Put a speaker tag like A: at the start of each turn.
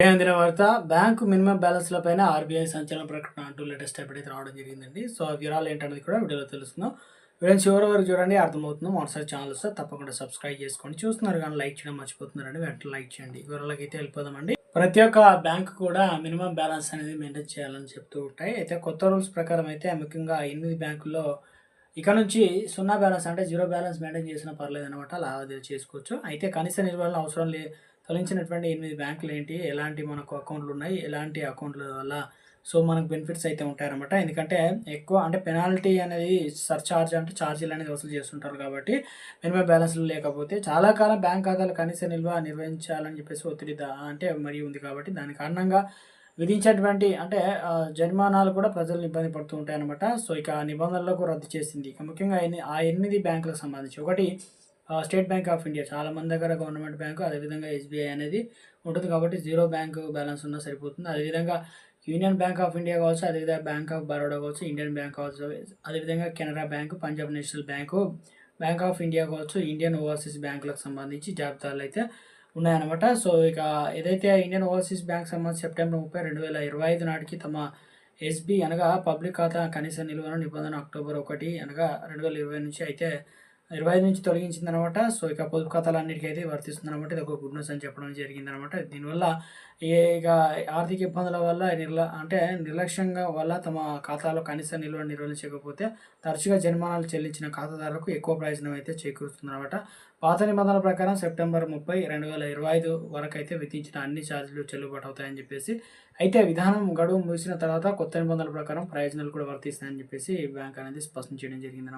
A: అందిన వార్త bank minimum బ్యాలెన్స్ల పైన ఆర్బీఐ సంచలన ప్రకటన అంటూ లేటెస్ట్ అప్డేట్ అయితే రావడం జరిగిందండి. సో ఆ వివరాలు ఏంటనేది కూడా వీడియోలో తెలుస్తున్నాం వీడియో చివరి వరకు చూడండి అర్థమవుతుంది మొదటిసారి ఛానల్ వస్తే తప్పకుండా సబ్స్క్రైబ్ చేసుకోండి చూస్తున్నారు కానీ లైక్ చేయడం మర్చిపోతున్నారండి వెంటనే లైక్ చేయండి. వివరాలకి అయితే వెళ్ళిపోదామండి. ప్రతి ఒక్క బ్యాంక్ కూడా మినిమం బ్యాలెన్స్ అనేది మెయింటైన్ చేయాలని చెప్తూ ఉంటాయి. అయితే కొత్త రూల్స్ ప్రకారం అయితే ముఖ్యంగా ఎనిమిది బ్యాంకుల్లో ఇక నుంచి సున్నా బ్యాలెన్స్ అంటే జీరో బ్యాలెన్స్ మెయింటైన్ చేసినా పర్లేదు అనమాట లావాదేవీ చేసుకోవచ్చు. అయితే కనీస నిర్వహణ అవసరం లే తొలగించినటువంటి ఎనిమిది బ్యాంకులు ఏంటి ఎలాంటి మనకు అకౌంట్లు ఉన్నాయి ఎలాంటి అకౌంట్ల వల్ల? సో మనకు బెనిఫిట్స్ అయితే ఉంటాయన్నమాట. ఎందుకంటే ఎక్కువ అంటే పెనాల్టీ అనేది సర్చార్జ్ అంటే ఛార్జీలు అనేది వసూలు చేస్తుంటారు కాబట్టి మినిమం బ్యాలెన్స్లు లేకపోతే చాలా కాలం బ్యాంక్ ఖాతాలు కనీస నిల్వ నిర్వహించాలని చెప్పేసి ఒత్తిడి అంటే మరి ఉంది కాబట్టి దాని కారణంగా విధించేటువంటి అంటే జరిమానాలు కూడా ప్రజలు ఇబ్బంది పడుతూ ఉంటాయన్నమాట. సో ఇక ఆ నిబంధనలకు రద్దు చేసింది. ఇక ముఖ్యంగా ఎన్ని- ఆ ఎనిమిది బ్యాంకులకు సంబంధించి. ఒకటి స్టేట్ బ్యాంక్ ఆఫ్ ఇండియా. చాలా మంది దగ్గర గవర్నమెంట్ బ్యాంకు అదేవిధంగా ఎస్బీఐ అనేది ఉంటుంది కాబట్టి జీరో బ్యాంక్ బ్యాలెన్స్ ఉన్నా సరిపోతుంది. అదేవిధంగా యూనియన్ బ్యాంక్ ఆఫ్ ఇండియా కావచ్చు అదేవిధంగా బ్యాంక్ ఆఫ్ బరోడా కావచ్చు ఇండియన్ బ్యాంక్ కావచ్చు అదేవిధంగా Canara bank Punjab national bank bank of India కావచ్చు ఇండియన్ ఓవర్సీస్ బ్యాంకులకు సంబంధించి జాబితాలు అయితే ఉన్నాయన్నమాట. సో ఇక ఏదైతే ఇండియన్ ఓవర్సీస్ బ్యాంక్ సంబంధించి సెప్టెంబర్ ముప్పై రెండు వేల ఇరవై ఐదు నాటికి తమ ఎస్బీ అనగా పబ్లిక్ ఖాతా కనీస నిల్వను నిబంధన అక్టోబర్ ఒకటి అనగా రెండు వేల ఇరవై నుంచి అయితే ఇరవై ఐదు నుంచి తొలగించింది అనమాట సో ఇక పొదుపు ఖాతాలన్నిటికీ అయితే వర్తిస్తుంది అనమాట ఇది ఒక గుడ్ న్యూస్ అని చెప్పడం జరిగింది అనమాట దీనివల్ల ఏ ఇక ఆర్థిక ఇబ్బందుల వల్ల నిర్ల అంటే నిర్లక్ష్యంగా వల్ల తమ ఖాతాలో కనీస నిల్వ నిర్వహించకపోతే తరచుగా జరిమానాలు చెల్లించిన ఖాతాదారులకు ఎక్కువ ప్రయోజనం అయితే చేకూరుస్తుంది అనమాట పాత నిబంధనల ప్రకారం సెప్టెంబర్ ముప్పై రెండు వేల ఇరవై ఐదు వరకు అయితే విధించిన అన్ని ఛార్జీలు చెల్లుబాటు అవుతాయని చెప్పేసి అయితే విధానం గడువు ముగిసిన తర్వాత కొత్త నిబంధనల ప్రకారం ప్రయోజనాలు కూడా వర్తిస్తాయని చెప్పేసి బ్యాంక్ అనేది స్పష్టం చేయడం జరిగింది